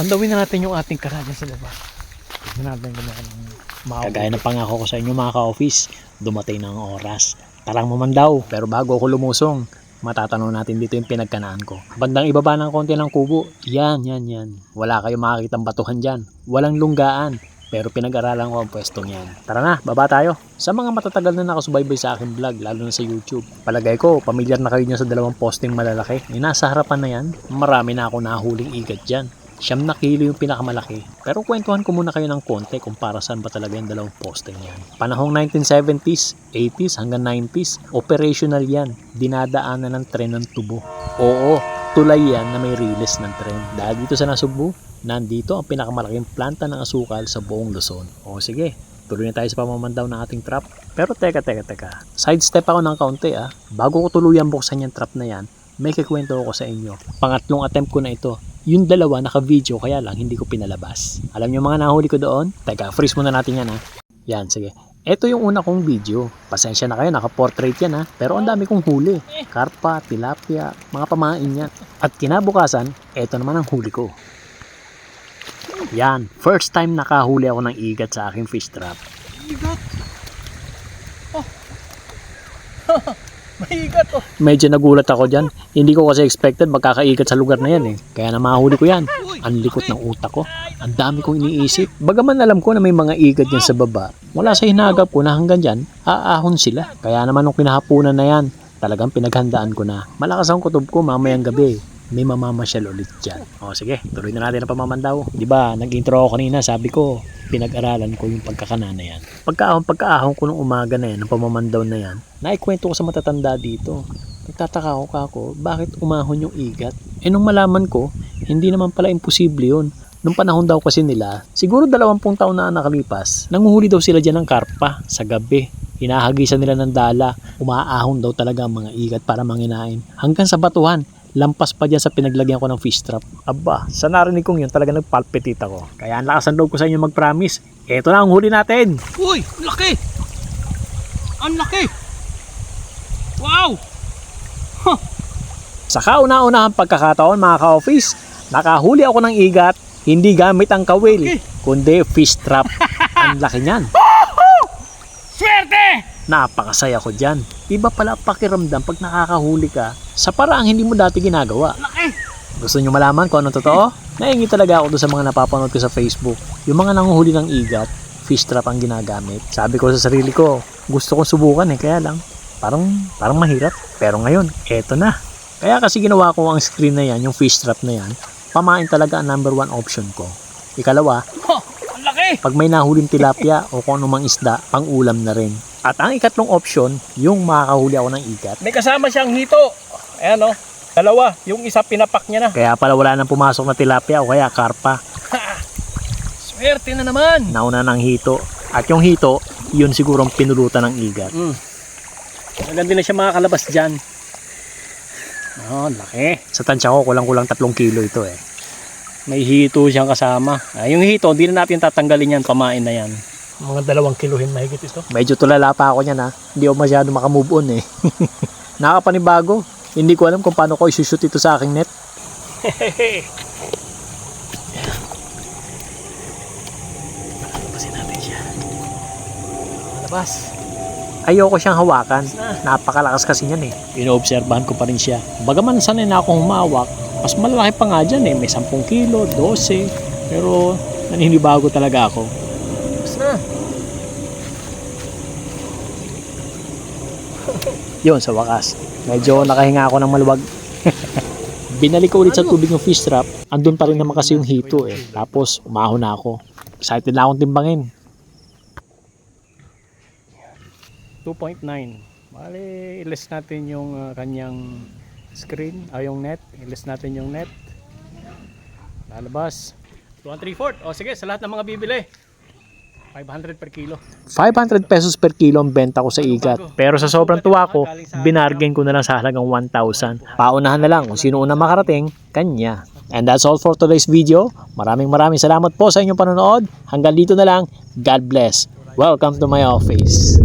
Pandawin na natin yung ating karagan sa baba. Tignan natin meron maawa. Kagaya ng pangako ko sa inyo mga ka-office, dumating na ang oras. Tarang mamandaw. Pero bago ako lumusong, matatanong natin dito yung pinagkanaan ko. Bandang ibaba ng konti ng kubo. Yan, yan, yan. Wala kayong makakitang batuhan dyan. Walang lunggaan. Pero pinag-aralan ko ang pwestong yan. Tara na, baba tayo. Sa mga matatagal na nakasubaybay sa aking vlog, lalo na sa YouTube, palagay ko, pamilyar na kayo dyan sa dalawang posting malalaki. Yung nasa harapan na yan, marami na ako nahuling igat dyan. Siyam na kilo yung pinakamalaki. Pero kwentuhan ko muna kayo ng konti kung para saan ba talaga yung dalawang posting yan. Panahong 1970s, 80s hanggang 90s, operational yan. Dinadaanan ng tren ng tubo. Oo, tulay yan na may release ng tren. Dahil dito sa Nasugbu, nandito ang pinakamalaking planta ng asukal sa buong Luzon. O sige, tuloy na tayo sa pamamandaw ng ating trap. Pero teka, teka, teka. Sidestep ako ng kaunti ah. Bago ko tuluyan buksan yung trap na yan, may kikwento ako sa inyo. Pangatlong attempt ko na ito. Yung dalawa naka-video kaya lang hindi ko pinalabas. Alam niyo mga nahuli ko doon? Teka, freeze muna natin yan ha. Yan, sige. Ito yung una kong video. Pasensya na kayo, naka-portrait yan ha. Pero ang dami kong huli. Karpa, tilapia, mga pamain yan. At kinabukasan, eto naman ang huli ko. Yan, first time nakahuli ako ng igat sa aking fish trap. Igat! Oh! May igat oh! Medyo nagulat ako dyan. Hindi ko kasi expected magkakaigat sa lugar na yan eh. Kaya na mahuli ko yan. Ang likot ng utak ko. Ang dami kong iniisip. Bagaman alam ko na may mga igat dyan sa baba. Wala sa hinagap ko na hanggang dyan, aahon sila. Kaya naman nung kinahapunan na yan, talagang pinaghandaan ko na. Malakas ang kutob ko mamayang gabi. May mamamasyal ulit dyan. O sige, tuloy na natin ang pamamandaw. Di ba, nag-intro ako kanina, sabi ko, pinag-aralan ko yung pagkakana na yan. Pagkaahon, pagkaahon ko nung umaga na yan, ng pamamandaw na yan, naikwento ko sa matatanda dito. Nagtataka ako kako, bakit umahon yung igat? Eh nung malaman ko, hindi naman pala imposible yun. Nung panahon daw kasi nila, siguro dalawampung taon na nakalipas, nanguhuli daw sila dyan ng karpa sa gabi. Hinahagisan nila ng dala, umaahon daw talaga ang mga igat para manginain. Hanggang sa batuhan, lampas pa dyan sa pinaglagyan ko ng fish trap. Aba, sa narinig kong yun talaga nagpalpitit ako. Kaya ang lakas ng loob ko sa inyo mag-promise. Eto na ang huli natin. Uy! Ang laki! Ang laki! Wow! Sa kauna-unahang pagkakataon mga ka-office, nakahuli ako ng igat, hindi gamit ang kawil, kundi fish trap. ang laki niyan. Napakasaya ko dyan. Iba pala pakiramdam pag nakakahuli ka sa paraang hindi mo dati ginagawa. Gusto nyo malaman kung anong totoo? Naingi talaga ako doon sa mga napapanood ko sa Facebook. Yung mga nanguhuli ng igat, fish trap ang ginagamit. Sabi ko sa sarili ko, gusto kong subukan eh, kaya lang, parang, parang mahirap. Pero ngayon, eto na. Kaya kasi ginawa ko ang screen na yan, yung fish trap na yan, pamain talaga ang number one option ko. Ikalawa! Pag may nahuling tilapia o kung anumang isda, pang ulam na rin. At ang ikatlong option, yung makakahuli ako ng igat. May kasama siyang hito. Ayan oh. Dalawa. Yung isa pinapak niya na. Kaya pala wala nang pumasok na tilapia o kaya karpa. Swerte na naman! Nauna ng hito. At yung hito, yun siguro ang pinulutan ng igat. Mm. Maganda na siya makakalabas dyan. Oh, laki. Sa tansya ko, kulang-kulang tatlong kilo ito eh. May hito siyang kasama. Ah, yung hito, hindi na natin tatanggalin yan. Pamain na yan. Mga dalawang kiluhin mahigit ito. Medyo tulala pa ako niyan ha. Hindi ako masyado makamove on eh. Nakapanibago. Hindi ko alam kung paano ko isushoot ito sa aking net. Labasin natin siya. Labas. Ayoko siyang hawakan. Na. Napakalakas kasi niyan eh. Inoobserbahan ko pa rin siya. Bagaman sanay na akong humawak, mas malaki pa nga dyan eh. May 10 kilo, 12. Pero naninibago talaga ako. Labas na. Yun, sa wakas. Medyo nakahinga ako ng maluwag. Binalik ko ulit sa tubig yung fish trap. Andun pa rin naman kasi yung hito eh. Tapos, umahon na ako. Excited na akong timbangin. 2.9. Bale, ilis natin yung ah, kanyang screen, ay yung net. Ilis natin yung net. Lalabas. 2 and 3 fourth. O sige, sa lahat ng mga bibili. 500 per kilo. 500 pesos per kilo ang benta ko sa igat. Pero sa sobrang tuwa ko, binargain ko na lang sa halagang 1,000. Paunahan na lang kung sino una makarating, kanya. And that's all for today's video. Maraming maraming salamat po sa inyong panonood. Hanggang dito na lang. God bless. Welcome to my office.